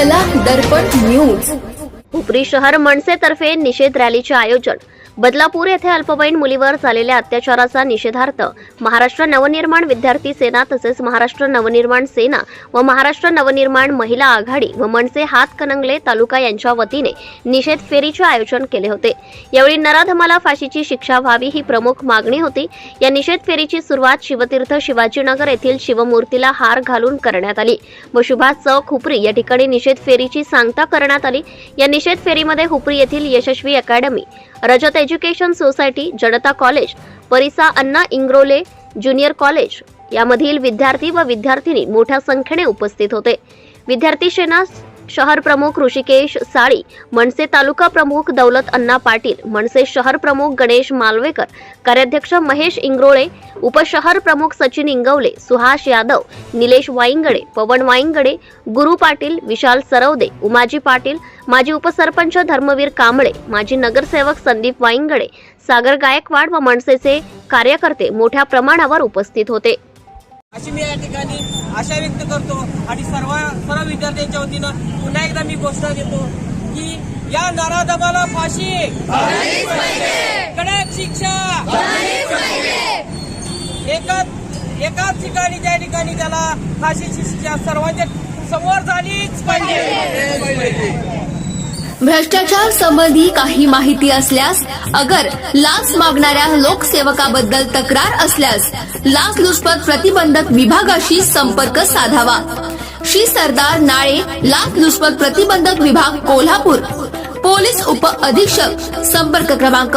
कला दर्पण न्यूज. हुपरी शहर मनसेतर्फे निषेध रॅलीचे आयोजन. बदलापूर येथे अल्पवयीन मुलीवर झालेल्या अत्याचाराचा निषेधार्थ महाराष्ट्र नवनिर्माण विद्यार्थी सेना तसेच महाराष्ट्र नवनिर्माण सेना व महाराष्ट्र नवनिर्माण महिला आघाडी व मनसे हातकणंगले तालुका यांच्या वतीने निषेध फेरीचे आयोजन केले होते. यावेळी नराधमाला फाशीची शिक्षा व्हावी ही प्रमुख मागणी होती. या निषेध फेरीची सुरुवात शिवतीर्थ शिवाजीनगर येथील शिवमूर्तीला हार घालून करण्यात आली व सुभाष चौक हुपरी या ठिकाणी निषेध फेरीची सांगता करण्यात आली. या निषेध फेरीमध्ये हुपरी येथील Yashaswi academy Rajat education society Janata college परिसा अण्णा इंग्रोले ज्युनियर कॉलेज यामधील विद्यार्थी व विद्यार्थिनी मोठ्या संख्येने उपस्थित होते. विद्यार्थी सेना शहर प्रमुख ऋषिकेश साळी मनसे तालुका प्रमुख दौलत अण्णा पाटील मनसे शहर प्रमुख गणेश मालवेकर कार्याध्यक्ष महेश इंग्रोळे उपशहर प्रमुख सचिन इंगवले सुहास यादव निलेश वाईंगडे पवन वाईंगडे गुरु पाटील विशाल सरवदे उमाजी पाटील माजी उपसरपंच धर्मवीर कांबळे माजी नगरसेवक संदीप वाईंगडे सागर गायकवाड व मनसेचे कार्यकर्ते मोठ्या प्रमाणावर उपस्थित होते. अशी मी या ठिकाणी आशा व्यक्त करतो आणि सर्व सर्व विद्यार्थ्यांच्या वतीनं पुन्हा एकदा मी घोषणा देतो की या नराधमाला फाशी. कडक शिक्षा. एकाच एकाच ठिकाणी ज्या ठिकाणी त्याला फाशीची शिक्षा सर्वांच्या समोर झालीच पाहिजे. भ्रष्टाचार संबंधी काही माहिती असल्यास अगर लाच मागणाऱ्या लोकसेवकाबद्दल तक्रार असल्यास लाचलुचपत प्रतिबंधक विभागाशी संपर्क साधावा. श्री सरदार नाळे लाचलुचपत प्रतिबंधक विभाग कोल्हापूर. पोलीस उप अधीक्षक संपर्क क्रमांक